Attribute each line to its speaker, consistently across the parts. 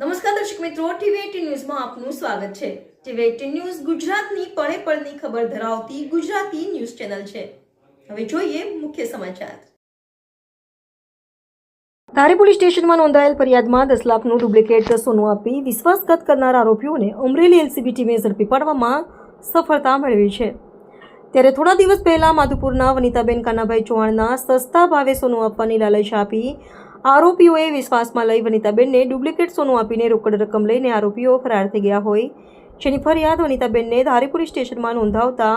Speaker 1: નમસ્કાર દર્શક મિત્રો, ટીવી ન્યૂઝમાં આપનું સ્વાગત છે. ટીવી એટીન ન્યૂઝ ગુજરાતની પળે પળની ખબર ધરાવતી ગુજરાતી ન્યૂઝ ચેનલ છે. હવે જોઈએ મુખ્ય સમાચાર. ધારી પોલીસ સ્ટેશનમાં નોંધાયેલ ફરિયાદમાં દસ લાખનું ડુપ્લિકેટ સોનું આપી વિશ્વાસઘાત કરનાર આરોપીઓને અમરેલી એલસીબી ટીમે ઝડપી પાડવામાં સફળતા મેળવી છે. ત્યારે થોડા દિવસ પહેલા માધુપુરના વનિતાબેન કાનાભાઈ ચૌહાણના સસ્તા ભાવે સોનું આપવાની લાલચ આપી આરોપીઓએ વિશ્વાસમાં લઈ વનિતાબેનને ડુપ્લિકેટ સોનું આપીને રોકડ રકમ લઈને આરોપીઓ ફરાર થઈ ગયા હોય. જેની ફરિયાદ વનિતાબેનને ધારી પોલીસ સ્ટેશનમાં નોંધાવતા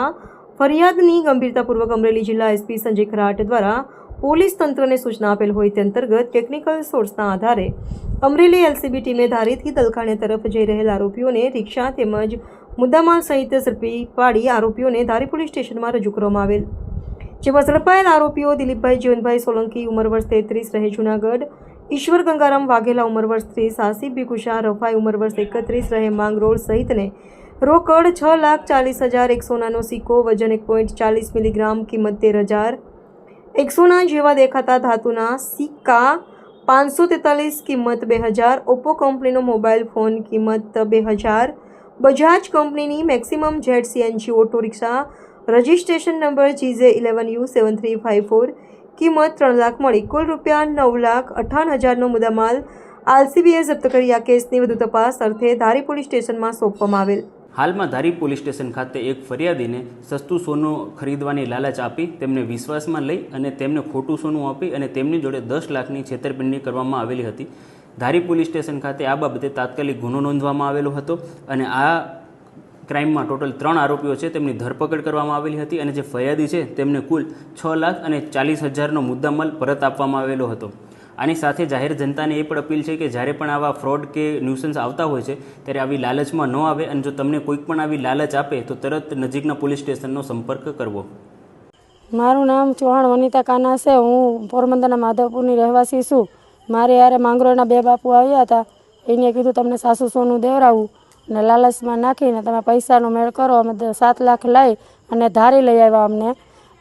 Speaker 1: ફરિયાદની ગંભીરતાપૂર્વક અમરેલી જિલ્લા એસપી સંજય ખરાટ દ્વારા પોલીસ તંત્રને સૂચના આપેલ હોય તે અંતર્ગત ટેકનિકલ સોર્સના આધારે અમરેલી એલસીબી ટીમે ધારીથી દલખાણે તરફ જઈ રહેલ આરોપીઓને રિક્ષા તેમજ મુદ્દામાલ સહિત ઝડપી પાડી આરોપીઓને ધારી પોલીસ સ્ટેશનમાં રજૂ કરવામાં આવેલ. જેમાં ઝડપાયેલ આરોપીઓ દિલીપભાઈ જીવનભાઈ સોલંકી, ઉંમર વર્ષ તેત્રીસ, રહે જુનાગઢ. ઈશ્વર ગંગારામ વાઘેલા, ઉંમર વર્ષ ત્રીસ, આસિફ ભીખુશા રફાઈ, ઉંમર વર્ષ એકત્રીસ, રહે માંગરોળ સહિતને રોકડ છ લાખ ચાલીસ હજાર એક સોનાનો સિક્કો, વજન એક પોઈન્ટ ચાલીસ મિલીગ્રામ, કિંમત તેર હજાર. એક સોના જેવા દેખાતા ધાતુના સિક્કા, પાંચસો તેતાલીસ, કિંમત બે હજાર. ઓપ્પો કંપનીનો મોબાઈલ ફોન, કિંમત બે હજાર. બજાજ કંપનીની maximum Z CNG auto rickshaw registration number G J eleven U seven three five four, કિંમત ત્રણ લાખ મળી. કુલ રૂપિયા નવ લાખ અઠાવન હજારનો મુદ્દામાલ આરસીબીએ જપ્ત કરી. આ કેસની વધુ તપાસ અર્થે ધારી પોલીસ સ્ટેશનમાં સોંપવામાં આવેલ.
Speaker 2: હાલમાં ધારી પોલીસ સ્ટેશન ખાતે એક ફરિયાદીને સસ્તું સોનું ખરીદવાની લાલચ આપી, તેમને વિશ્વાસમાં લઈ અને તેમને ખોટું સોનું આપી અને તેમની જોડે દસ લાખની છેતરપિંડી કરવામાં આવેલી હતી. ધારી પોલીસ સ્ટેશન ખાતે આ બાબતે તાત્કાલિક ગુનો નોંધવામાં આવેલો હતો અને આ ક્રાઇમમાં ટોટલ ત્રણ આરોપીઓ છે, તેમની ધરપકડ કરવામાં આવેલી હતી અને જે ફરિયાદી છે, તેમને કુલ છ લાખ અને ચાલીસ હજારનો મુદ્દામાલ પરત આપવામાં આવેલો હતો. આની સાથે જાહેર જનતાને એ પણ અપીલ છે કે જ્યારે પણ આવા ફ્રોડ કે ન્યુસન્સ આવતા હોય છે, ત્યારે આવી લાલચમાં ન આવે અને જો તમને કોઈક પણ આવી લાલચ આપે, તો તરત નજીકના પોલીસ સ્ટેશનનો સંપર્ક કરવો.
Speaker 3: મારું નામ ચૌહાણ વનિતા કાના છે. હું પોરબંદરના માધવપુરની રહેવાસી છું. મારે યારે માંગરોળના બે બાપુ આવ્યા હતા. એને કીધું, તમને સાસુ સોનું દેવરાવું. અને લાલચમાં નાખીને તમે પૈસાનો મેળ કરો, અમે સાત લાખ લઈ અને ધારી લઈ આવ્યા અમને.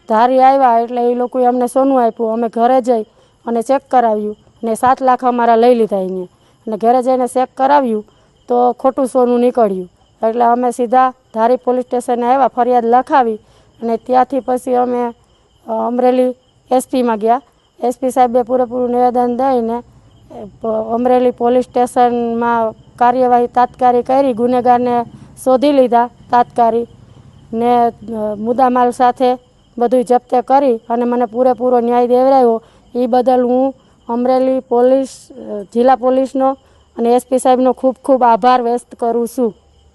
Speaker 3: ધારી આવ્યા એટલે એ લોકોએ અમને સોનું આપ્યું. અમે ઘરે જઈ અને ચેક કરાવ્યું ને સાત લાખ અમારા લઈ લીધા એને. અને ઘરે જઈને ચેક કરાવ્યું તો ખોટું સોનું નીકળ્યું. એટલે અમે સીધા ધારી પોલીસ સ્ટેશને આવ્યા, ફરિયાદ લખાવી અને ત્યાંથી પછી અમે અમરેલી એસપીમાં ગયા. એસપી સાહેબે પૂરેપૂરું નિવેદન દઈને અમરેલી પોલીસ સ્ટેશનમાં કાર્યવાહી તાત્કાલિક કરી, ગુનેગારને શોધી લીધા તાત્કાલિક ને મુદ્દામાલ સાથે બધું જપ્તે કરી અને મને પૂરેપૂરો ન્યાય દેવરાયો એ બદલ હું અમરેલી પોલીસ જિલ્લા પોલીસનો અને એસપી સાહેબનો ખૂબ ખૂબ આભાર વ્યક્ત કરું છું.